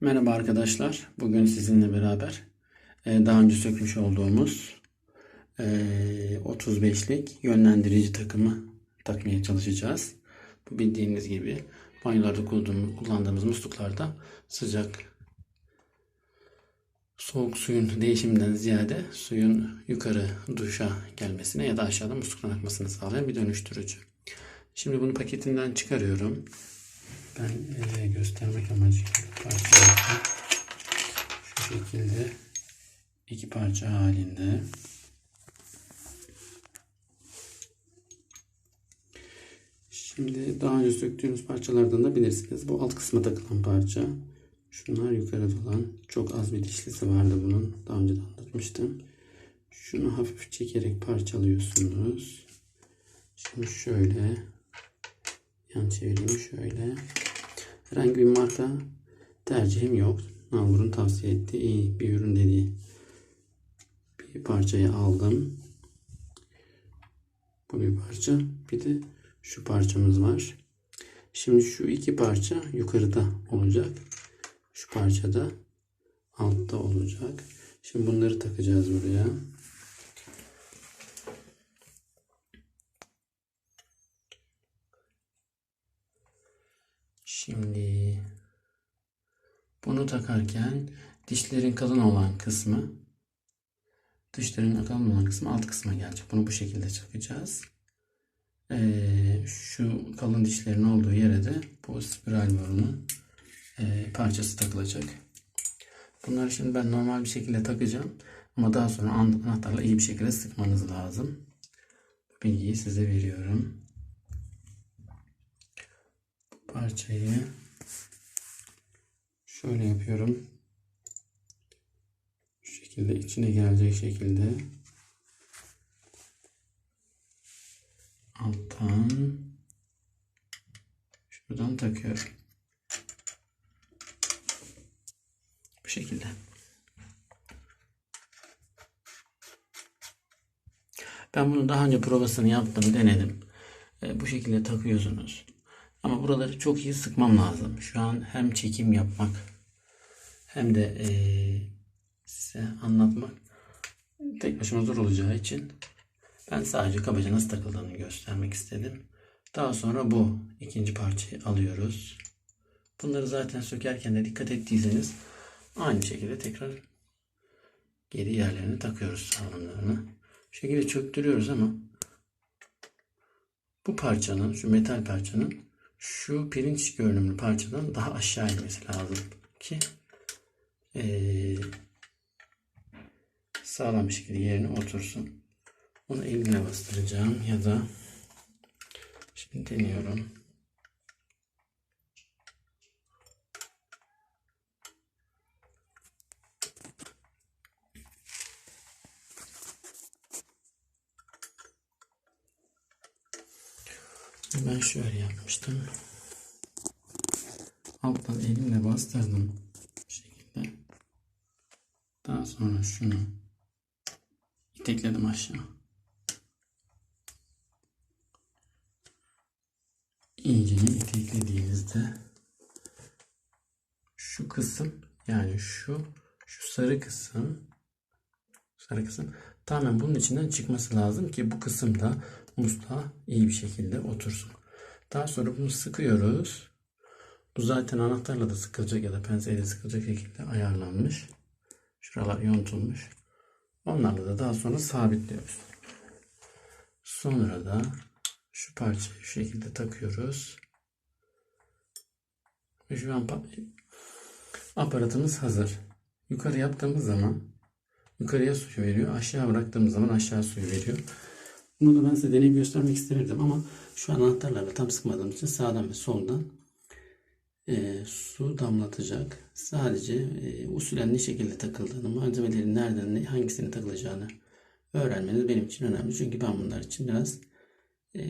Merhaba arkadaşlar. Bugün sizinle beraber e, daha önce sökmüş olduğumuz e, 35'lik yönlendirici takımı takmaya çalışacağız. Bu bildiğiniz gibi banyolarda kullandığımız, kullandığımız musluklarda sıcak soğuk suyun değişiminden ziyade suyun yukarı duşa gelmesine ya da aşağıda musluktan akmasını sağlayan bir dönüştürücü. Şimdi bunu paketinden çıkarıyorum. Ben e, göstermek amacıyla parça yaptım. Şu şekilde iki parça halinde. Şimdi daha önce söktüğümüz parçalardan da bilirsiniz. Bu alt kısma takılan parça. Şunlar yukarıda olan. Çok az bir dişlisi vardı bunun. Daha önce de anlatmıştım. Şunu hafif çekerek parçalıyorsunuz. Şimdi şöyle yan çevireyim şöyle. Herhangi bir marka tercihim yok. Nalbur'un tavsiye ettiği iyi bir ürün dediği bir parçayı aldım. Bu bir parça. Bir de şu parçamız var. Şimdi şu iki parça yukarıda olacak. Şu parça da altta olacak. Şimdi bunları takacağız buraya. Şimdi bunu takarken dişlerin kalın olan kısmı dişlerin kalın olan kısmı alt kısma gelecek. Bunu bu şekilde takacağız. Ee, şu kalın dişlerin olduğu yere de bu spiral borunun e, parçası takılacak. Bunları şimdi ben normal bir şekilde takacağım. Ama daha sonra anahtarla iyi bir şekilde sıkmanız lazım. Bu bilgiyi size veriyorum. Parçayı şöyle yapıyorum. Şu şekilde içine gelecek şekilde alttan şuradan takıyorum. Bu şekilde. Ben bunu daha önce provasını yaptım, denedim. E, bu şekilde takıyorsunuz. Ama buraları çok iyi sıkmam lazım. Şu an hem çekim yapmak hem de e, size anlatmak tek başıma zor olacağı için ben sadece kabaca nasıl takıldığını göstermek istedim. Daha sonra bu ikinci parçayı alıyoruz. Bunları zaten sökerken de dikkat ettiyseniz aynı şekilde tekrar geri yerlerine takıyoruz sağlamlarını. Bu şekilde çöktürüyoruz ama bu parçanın, şu metal parçanın şu pirinç görünümlü parçadan daha aşağı inmesi lazım ki ee, sağlam bir şekilde yerine otursun. Onu elimle bastıracağım ya da şimdi deniyorum. Ben şöyle yapmıştım. Alttan elimle bastırdım. Daha sonra şunu itekledim aşağı. İyice iteklediğinizde şu kısım yani şu şu sarı kısım sarı kısım tamamen bunun içinden çıkması lazım ki bu kısımda musluğa iyi bir şekilde otursun. Daha sonra bunu sıkıyoruz. Bu zaten anahtarla da sıkılacak ya da penseyle sıkılacak şekilde ayarlanmış. Şuralar yontulmuş. Onlarla da daha sonra sabitliyoruz. Sonra da şu parçayı şu şekilde takıyoruz. Ve şu an aparatımız hazır. Yukarı yaptığımız zaman yukarıya suyu veriyor. Aşağı bıraktığımız zaman aşağı suyu veriyor. Bunu da ben size deneyip göstermek istemedim ama şu an anahtarlarla tam sıkmadığım için sağdan ve soldan e, su damlatacak. Sadece e, usulen ne şekilde takıldığını, malzemelerin nereden, ne, hangisini takılacağını öğrenmeniz benim için önemli. Çünkü ben bunlar için biraz e,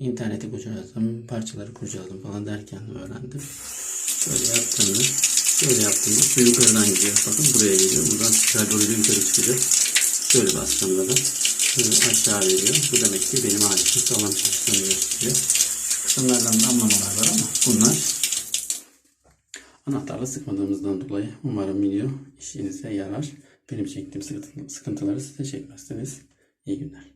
interneti kurcaladım, parçaları kurcaladım falan derken öğrendim. Şöyle yaptığımda, şöyle yaptığımda su yukarıdan gidiyor. Bakın buraya geliyor. Buradan çıkar doğru yukarı çıkacak. Şöyle bastığımda da aşağı veriyor. Bu demek ki benim aletim sağlam çalıştığını gösteriyor. Kısımlardan damlamalar var ama bunlar Anahtarla sıkmadığımızdan dolayı umarım video işinize yarar. Benim çektiğim sıkıntı- sıkıntıları siz de çekmezsiniz. İyi günler.